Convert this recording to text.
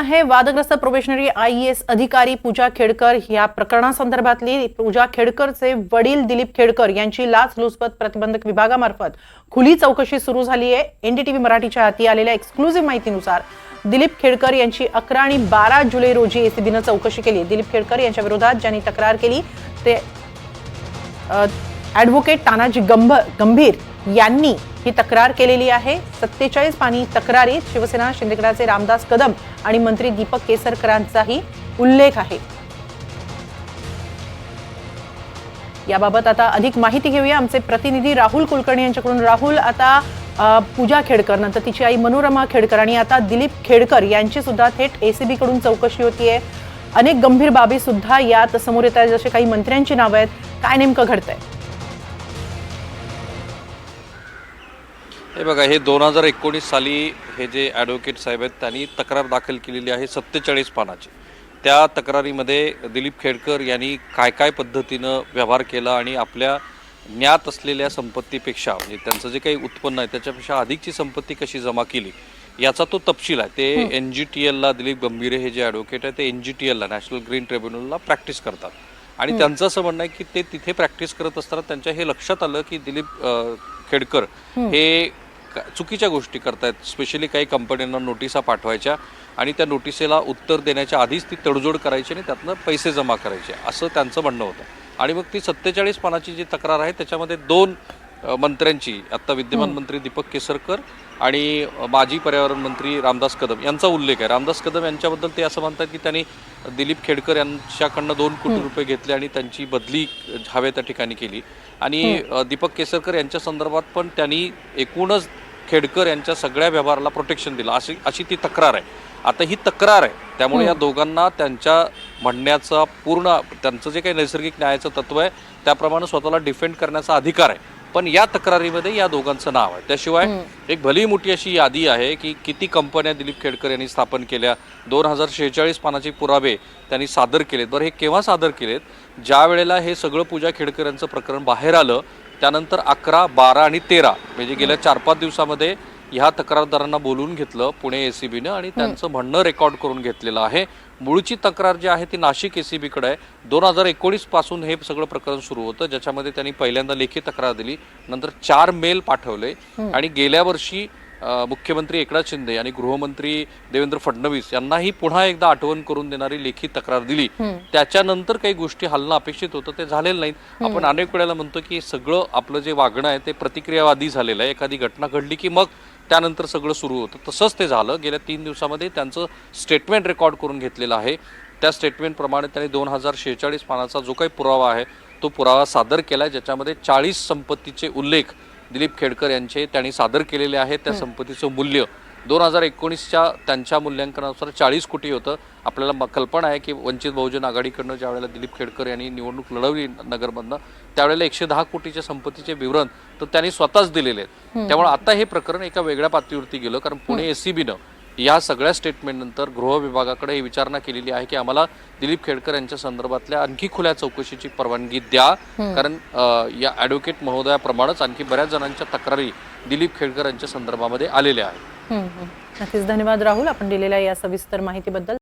आहे. वादग्रस्त probationary I S अधिकारी पूजा खेडकर या प्रकरणासंदर्भातली पूजा खेडकरचे वडील दिलीप खेडकर यांची लाचलुचपत प्रतिबंधक विभागामार्फत खुली चौकशी सुरू झाली आहे. एनडीटीव्ही मराठीच्या हाती आलेल्या एक्सक्लुझिव्ह माहितीनुसार दिलीप खेडकर यांची अकरा आणि बारा जुलै रोजी एसीबीनं चौकशी केली. दिलीप खेडकर यांच्या विरोधात ज्यांनी तक्रार केली ते ॲडव्होकेट तानाजी गंभ गंभीर यांनी ही तक्रार केलेली आहे. सत्तेचाळीस पाणी तक्रारीत शिवसेना शिंदेगडाचे रामदास कदम आणि मंत्री दीपक केसरकरांचाही उल्लेख आहे. याबाबत आता अधिक माहिती घेऊया. आमचे प्रतिनिधी राहुल कुलकर्णी यांच्याकडून. राहुल आता पूजा खेडकर नंतर तिची आई मनोरमा खेडकर आणि आता दिलीप खेडकर यांची सुद्धा थेट एसीबी कडून चौकशी होतीये अनेक गंभीर बाबी सुद्धा यात समोर येत आहेत. जसे काही मंत्र्यांची नावं आहेत. काय नेमकं घडतंय? हे बघा हे दोन हजार एकोणीस साली हे जे ॲडव्होकेट साहेब आहेत त्यांनी तक्रार दाखल केलेली आहे सत्तेचाळीस पानाची. त्या तक्रारीमध्ये दिलीप खेडकर यांनी काय काय पद्धतीनं व्यवहार केला आणि आपल्या ज्ञात असलेल्या संपत्तीपेक्षा म्हणजे त्यांचं जे काही उत्पन्न आहे त्याच्यापेक्षा अधिकची संपत्ती कशी जमा केली याचा तो तपशील आहे. ते एन जी टी एलला दिलीप गंभीरे हे जे ॲडव्होकेट आहे ते एन जी टी एलला नॅशनल ग्रीन ट्रिब्युनलला प्रॅक्टिस करतात. आणि त्यांचं असं म्हणणं आहे की ते तिथे प्रॅक्टिस करत असताना त्यांच्या हे लक्षात आलं की दिलीप खेडकर हे चुकीच्या गोष्टी करतायत. स्पेशली काही कंपन्यांना नोटिसा पाठवायच्या आणि त्या नोटिसेला उत्तर देण्याच्या आधीच ती तडजोड करायची आणि त्यातनं पैसे जमा करायचे. असं त्यांचं म्हणणं होतं. आणि मग ती सत्तेचाळीस पानाची जी तक्रार आहे त्याच्यामध्ये दोन मंत्र्यांची आता विद्यमान मंत्री दीपक केसरकर आणि माजी पर्यावरण मंत्री रामदास कदम यांचा उल्लेख आहे. रामदास कदम यांच्याबद्दल ते असं म्हणतात की त्यांनी दिलीप खेडकर यांच्याकडनं दोन कोटी रुपये घेतले आणि त्यांची बदली हव्या त्या ठिकाणी केली. आणि दीपक केसरकर यांच्या संदर्भात पण त्यांनी एकूणच खेडकर यांच्या सगळ्या व्यवहाराला प्रोटेक्शन दिलं. अशी अशी ती तक्रार आहे. आता ही तक्रार आहे. त्यामुळे या दोघांना त्यांच्या म्हणण्याचा पूर्ण त्यांचं जे काही नैसर्गिक न्यायाचं तत्व आहे त्याप्रमाणे स्वतःला डिफेंड करण्याचा अधिकार आहे. पण या तक्रारीमध्ये या दोघांचं नाव आहे. त्याशिवाय एक भली मोठी अशी यादी आहे की किती कंपन्या दिलीप खेडकर यांनी स्थापन केल्या दोन हजार शेहेचाळीस पानाचे पुरावे त्यांनी सादर केलेत. बरं हे केव्हा सादर केलेत? ज्या वेळेला हे सगळं पूजा खेडकर यांचं प्रकरण बाहेर आलं त्यानंतर अकरा बारा आणि तेरा म्हणजे गेल्या चार पाच दिवसामध्ये ह्या तक्रारदारांना बोलवून घेतलं पुणे एसीबीनं आणि त्यांचं म्हणणं रेकॉर्ड करून घेतलेलं आहे. मूळची तक्रार जी आहे ती नाशिक एसीबीकडे आहे. दोन हजार एकोणीसपासून हे सगळं प्रकरण सुरू होतं. ज्याच्यामध्ये त्यांनी पहिल्यांदा लेखी तक्रार दिली नंतर चार मेल पाठवले आणि गेल्या वर्षी मुख्यमंत्री एकनाथ शिंदे आणि गृहमंत्री देवेंद्र फडणवीस यांनाही पुन्हा एकदा आठवण करून देणारी लेखी तक्रार दिली. त्याच्यानंतर काही गोष्टी हलणं अपेक्षित होतं ते झालेलं नाही आपण अनेक वेळेला म्हणतो की सगळं आपलं जे वागणं आहे ते प्रतिक्रियावादी झालेलं आहे. एखादी घटना घडली की मग त्यानंतर सगळं सुरू होतं. तसंच ते झालं. गेल्या तीन दिवसामध्ये त्यांचं स्टेटमेंट रेकॉर्ड करून घेतलेलं आहे. त्या स्टेटमेंटप्रमाणे त्यांनी दोन हजार शेहेचाळीस पानाचा जो काही पुरावा आहे तो पुरावा सादर केला आहे ज्याच्यामध्ये चाळीस संपत्तीचे उल्लेख दिलीप खेडकर यांचे त्यांनी सादर केलेले आहेत. त्या संपत्तीचं मूल्य दोन हजार एकोणीसच्या त्यांच्या मूल्यांकनानुसार चाळीस कोटी होतं. आपल्याला म- कल्पना आहे की वंचित बहुजन आघाडीकडनं ज्या वेळेला दिलीप खेडकर यांनी निवडणूक लढवली नगरमधनं त्यावेळेला एकशे दहा कोटीच्या संपत्तीचे विवरण तर त्यांनी स्वतःच दिलेले आहेत. त्यामुळे आता हे प्रकरण एका वेगळ्या पातळीवरती गेलं कारण पुणे एसीबीनं या सगळ्या स्टेटमेंट नंतर गृह विभागाकडे ही विचारणा केलेली आहे की आम्हाला दिलीप खेडकर यांच्या संदर्भातल्या आणखी खुल्या चौकशीची परवानगी द्या. कारण या ॲडव्होकेट महोदयाप्रमाणेच आणखी बऱ्याच जणांच्या तक्रारी दिलीप खेडकर यांच्या संदर्भामध्ये आलेल्या आहेत. नक्कीच. धन्यवाद राहुल. आपण दिलेल्या या सविस्तर माहितीबद्दल